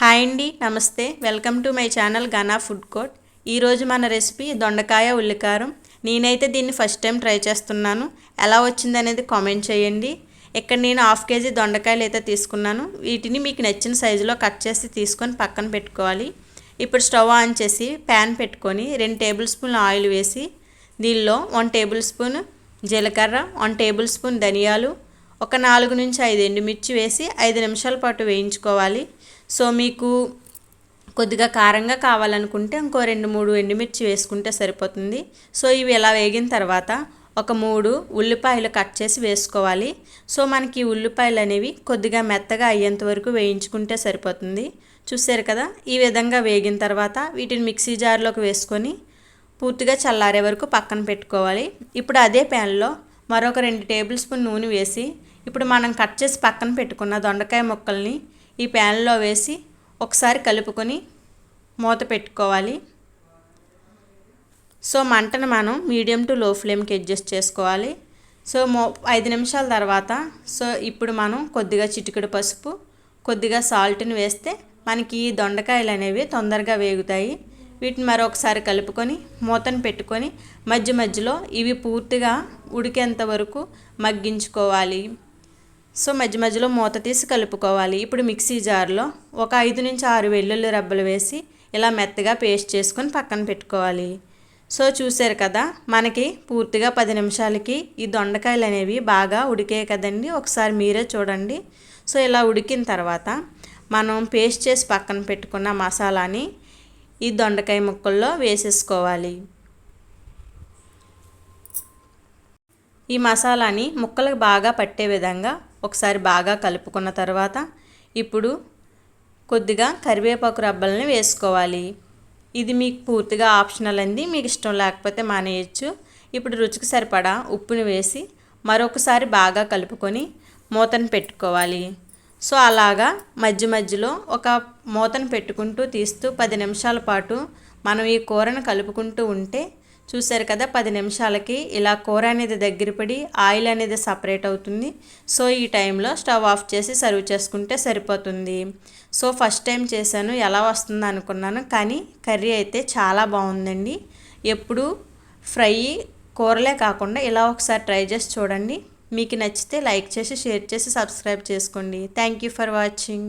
Hi అండి నమస్తే. Welcome to my channel Gana food court. ఈరోజు మన రెసిపీ దొండకాయ ఉల్లికారం. నేనైతే దీన్ని ఫస్ట్ టైం ట్రై చేస్తున్నాను. ఎలా వచ్చింది అనేది కామెంట్ చేయండి. ఇక్కడ నేను హాఫ్ కేజీ దొండకాయలు అయితే తీసుకున్నాను. వీటిని మీకు నచ్చిన సైజులో కట్ చేసి తీసుకొని పక్కన పెట్టుకోవాలి. ఇప్పుడు స్టవ్ ఆన్ చేసి ప్యాన్ పెట్టుకొని రెండు టేబుల్ స్పూన్ ఆయిల్ వేసి దీనిలో వన్ టేబుల్ స్పూన్ జీలకర్ర వన్ టేబుల్ స్పూన్ ధనియాలు ఒక నాలుగు నుంచి ఐదు ఎండుమిర్చి వేసి ఐదు నిమిషాల పాటు వేయించుకోవాలి. సో మీకు కొద్దిగా కారంగా కావాలనుకుంటే ఇంకో రెండు మూడు ఎండుమిర్చి వేసుకుంటే సరిపోతుంది. సో ఇవి ఇలా వేగిన తర్వాత ఒక మూడు ఉల్లిపాయలు కట్ చేసి వేసుకోవాలి. సో మనకి ఉల్లిపాయలు అనేవి కొద్దిగా మెత్తగా అయ్యేంత వరకు వేయించుకుంటే సరిపోతుంది. చూసారు కదా? ఈ విధంగా వేగిన తర్వాత వీటిని మిక్సీ జార్లోకి వేసుకొని పూర్తిగా చల్లారే వరకు పక్కన పెట్టుకోవాలి. ఇప్పుడు అదే ప్యాన్లో మరొక రెండు టేబుల్ స్పూన్ నూనె వేసి ఇప్పుడు మనం కట్ చేసి పక్కన పెట్టుకున్న దొండకాయ ముక్కల్ని ఈ ప్యాన్లో వేసి ఒకసారి కలుపుకొని మూత పెట్టుకోవాలి. సో మంటను మనం మీడియం టు లో ఫ్లేమ్కి అడ్జస్ట్ చేసుకోవాలి. సో మో ఐదు నిమిషాల తర్వాత సో ఇప్పుడు మనం కొద్దిగా చిటికెడు పసుపు కొద్దిగా సాల్ట్ని వేస్తే మనకి ఈ దొండకాయలు అనేవి తొందరగా వేగుతాయి. వీటిని మరొకసారి కలుపుకొని మూతను పెట్టుకొని మధ్య మధ్యలో ఇవి పూర్తిగా ఉడికేంత వరకు మగ్గించుకోవాలి. సో మధ్య మధ్యలో మూత తీసి కలుపుకోవాలి. ఇప్పుడు మిక్సీ జార్లో ఒక ఐదు నుంచి ఆరు వెల్లుల్లి రబ్బలు వేసి ఇలా మెత్తగా పేస్ట్ చేసుకొని పక్కన పెట్టుకోవాలి. సో చూసారు కదా మనకి పూర్తిగా పది నిమిషాలకి ఈ దొండకాయలు అనేవి బాగా ఉడికే కదండి. ఒకసారి మీరే చూడండి. సో ఇలా ఉడికిన తర్వాత మనం పేస్ట్ చేసి పక్కన పెట్టుకున్న మసాలాని ఈ దొండకాయ ముక్కల్లో వేసేసుకోవాలి. ఈ మసాలాని ముక్కలకు బాగా పట్టే విధంగా ఒకసారి బాగా కలుపుకున్న తర్వాత ఇప్పుడు కొద్దిగా కరివేపాకు రబ్బల్ని వేసుకోవాలి. ఇది మీకు పూర్తిగా ఆప్షనల్ అండి మీకు ఇష్టం లేకపోతే మానేయచ్చు. ఇప్పుడు రుచికి సరిపడా ఉప్పుని వేసి మరొకసారి బాగా కలుపుకొని మూతను పెట్టుకోవాలి. సో అలాగా మధ్య మధ్యలో ఒక మూతను పెట్టుకుంటూ తీస్తూ పది నిమిషాల పాటు మనం ఈ కూరను కలుపుకుంటూ ఉంటే చూసారు కదా పది నిమిషాలకి ఇలా కూర అనేది దగ్గర పడి ఆయిల్ అనేది సపరేట్ అవుతుంది. సో ఈ టైంలో స్టవ్ ఆఫ్ చేసి సర్వ్ చేసుకుంటే సరిపోతుంది. సో ఫస్ట్ టైం చేశాను ఎలా వస్తుంది అనుకున్నాను కానీ కర్రీ అయితే చాలా బాగుందండి. ఎప్పుడు ఫ్రై కూరలే కాకుండా ఇలా ఒకసారి ట్రై చేసి చూడండి. మీకు నచ్చితే లైక్ చేసి షేర్ చేసి సబ్స్క్రైబ్ చేసుకోండి. Thank you for watching.